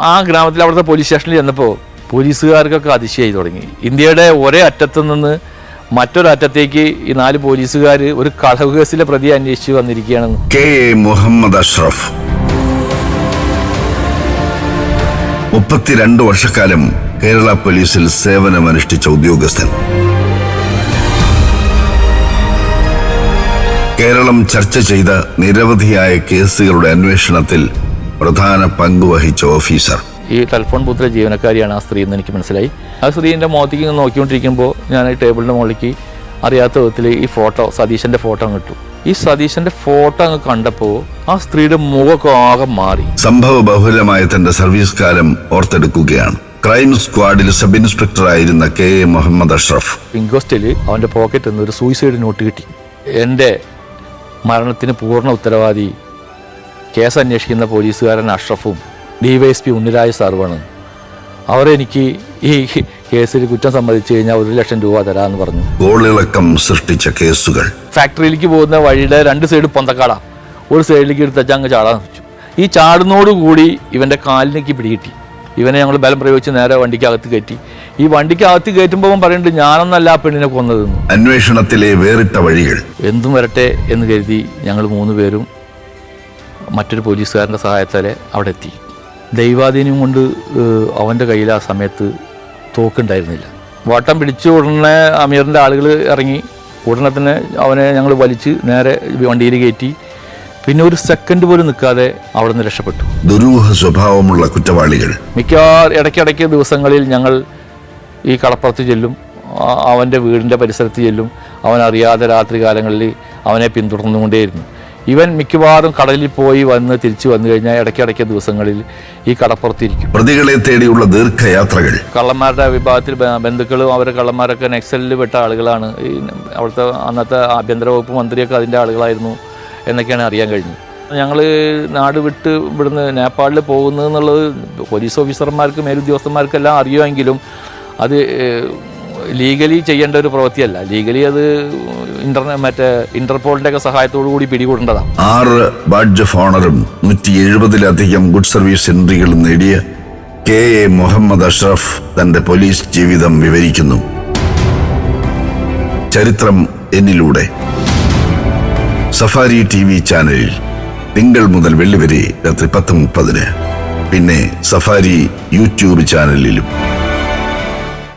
ആ ഗ്രാമത്തിൽ അവിടുത്തെ പോലീസ് സ്റ്റേഷനിൽ ചെന്നപ്പോൾ പോലീസുകാർക്കൊക്കെ അതിശയായി തുടങ്ങി. ഇന്ത്യയുടെ ഒരേ അറ്റത്തു നിന്ന് മറ്റൊരറ്റത്തേക്ക് ഈ നാല് പോലീസുകാർ ഒരു കളവ് കേസിലെ പ്രതി അന്വേഷിച്ച് വന്നിരിക്കുകയാണെന്ന്. കെ. മുഹമ്മദ് അഷ്റഫ്. മുപ്പത്തിരണ്ട് വർഷക്കാലം കേരള പോലീസിൽ സേവനമനുഷ്ഠിച്ച ഉദ്യോഗസ്ഥൻ. കേരളം ചർച്ച ചെയ്ത നിരവധിയായ കേസുകളുടെ അന്വേഷണത്തിൽ പ്രധാന പങ്ക് വഹിച്ച ഓഫീസർ. ഈ ടെലിഫോൺ പുത്ര ജീവനക്കാരിയാണ് ആ സ്ത്രീ എന്ന് എനിക്ക് മനസ്സിലായി. ആ സ്ത്രീന്റെ മുഖത്തേക്ക് ഇങ്ങനെ നോക്കിക്കൊണ്ടിരിക്കുമ്പോൾ ഞാൻ ഈ ടേബിളിന്റെ മുകളിലേക്ക് അറിയാത്ത വിധത്തിൽ ഈ ഫോട്ടോ സതീശന്റെ ഫോട്ടോ അങ്ങ് ഇട്ടു. ഈ സതീശന്റെ ഫോട്ടോ അങ്ങ് കണ്ടപ്പോൾ ആ സ്ത്രീയുടെ മുഖമൊക്കെ ആകെ മാറി. സംഭവ ബഹുലമായ തന്റെ സർവീസ് കാലം ഓർത്തെടുക്കുകയാണ്. ക്രൈം സ്ക്വാഡിൽ സബ് ഇൻസ്പെക്ടർ ആയിരുന്ന കെ എ മുഹമ്മദ് അഷ്റഫ്. ഇൻക്വസ്റ്റിൽ അവന്റെ പോക്കറ്റിൽ നിന്ന് ഒരു സൂയിസൈഡ് നോട്ട് കിട്ടി. എന്റെ മരണത്തിന് പൂർണ ഉത്തരവാദി കേസ് അന്വേഷിക്കുന്ന പോലീസുകാരൻ അഷ്റഫും ഡിവൈഎസ് പി ഉണ്ണിരായ സാറുമാണ് അവരെനിക്ക് ഈ കേസിൽ കുറ്റം സമ്മതിച്ചു കഴിഞ്ഞാൽ ഒരു ലക്ഷം രൂപ തരാമെന്ന് പറഞ്ഞു. ഗോളിളക്കം സൃഷ്ടിച്ച കേസുകൾ. ഫാക്ടറിയിലേക്ക് പോകുന്ന വഴിയുടെ രണ്ട് സൈഡ് പൊന്തക്കാടാ. ഒരു സൈഡിലേക്ക് എടുത്ത് അങ്ങ് ചാടാൻ വെച്ചു. ഈ ചാടുന്നോടുകൂടി ഇവന്റെ കാലിലേക്ക് പിടികിട്ടി. ഇവനെ ഞങ്ങൾ ബലം പ്രയോഗിച്ച് നേരെ വണ്ടിക്കകത്ത് കയറ്റി. ഈ വണ്ടിക്കകത്ത് കയറ്റുമ്പോൾ അവൻ പറയുന്നുണ്ട് ഞാനൊന്നല്ല ആ പെണ്ണിനെ കൊന്നതെന്ന്. അന്വേഷണത്തിലെ വേറിട്ട വഴികൾ. എന്തും വരട്ടെ എന്ന് കരുതി ഞങ്ങൾ മൂന്ന് പേരും മറ്റൊരു പോലീസുകാരന്റെ സഹായത്താലെ അവിടെ എത്തി ദൈവാധീനം കൊണ്ട് അവന്റെ കയ്യിൽ ആ സമയത്ത് തോക്കുണ്ടായിരുന്നില്ല. വട്ടം പിടിച്ച് ഉടനെ അമീറിന്റെ ആളുകൾ ഇറങ്ങി. ഉടനെ തന്നെ അവനെ ഞങ്ങൾ വലിച്ച് നേരെ വണ്ടിയിൽ കയറ്റി. പിന്നെ ഒരു സെക്കൻഡ് പോലും നിൽക്കാതെ അവിടെ നിന്ന് രക്ഷപ്പെട്ടു. ദുരൂഹ സ്വഭാവമുള്ള കുറ്റവാളികൾ. മിക്കവാറും ഇടയ്ക്കിടയ്ക്ക് ദിവസങ്ങളിൽ ഞങ്ങൾ ഈ കടപ്പുറത്ത് ചെല്ലും. അവന്റെ വീടിന്റെ പരിസരത്ത് ചെല്ലും. അവൻ അറിയാതെ രാത്രി കാലങ്ങളിൽ അവനെ പിന്തുടർന്നുകൊണ്ടേയിരുന്നു. ഇവൻ മിക്കവാറും കടലിൽ പോയി വന്ന് തിരിച്ചു വന്നു കഴിഞ്ഞാൽ ഇടയ്ക്കിടയ്ക്ക് ദിവസങ്ങളിൽ ഈ കടപ്പുറത്തിരിക്കും പ്രതികളെ തേടിയുള്ള ദീർഘയാത്രകൾ. കള്ളന്മാരുടെ വിഭാഗത്തിൽ ബന്ധുക്കളും അവരെ കള്ളന്മാരൊക്കെ നെക്സലിൽ പെട്ട ആളുകളാണ്. ഈ അവിടുത്തെ അന്നത്തെ ആഭ്യന്തര വകുപ്പ് മന്ത്രിയൊക്കെ അതിന്റെ ആളുകളായിരുന്നു എന്നൊക്കെയാണ് അറിയാൻ കഴിഞ്ഞത്. ഞങ്ങൾ നാട് വിട്ട് ഇവിടുന്ന് നേപ്പാളിൽ പോകുന്നതെന്നുള്ളത് പോലീസ് ഓഫീസർമാർക്കും മേലുദ്യോഗസ്ഥന്മാർക്കെല്ലാം അറിയുമെങ്കിലും അത് ലീഗലി ചെയ്യേണ്ട ഒരു പ്രവൃത്തിയല്ല. ലീഗലി അത് ഇന്റർനെ മറ്റേ ഇന്റർപോളിന്റെ ഒക്കെ സഹായത്തോടു കൂടി പിടികൂടേണ്ടതാണ് ആറ് ബാഡ്ജ് ഓഫ് ഓണറും നൂറ്റി എഴുപതിലധികം ഗുഡ് സർവീസ് എൻട്രികളും നേടിയ കെ എ മുഹമ്മദ് അഷ്റഫ് തന്റെ പോലീസ് ജീവിതം വിവരിക്കുന്നു. ചരിത്രം എന്നിലൂടെ. സഫാരി ടി വി ചാനലിൽ തിങ്കൾ മുതൽ വെള്ളി വരെ രാത്രി പത്ത് മുപ്പതിന്. പിന്നെ സഫാരി യൂട്യൂബ് ചാനലിലും.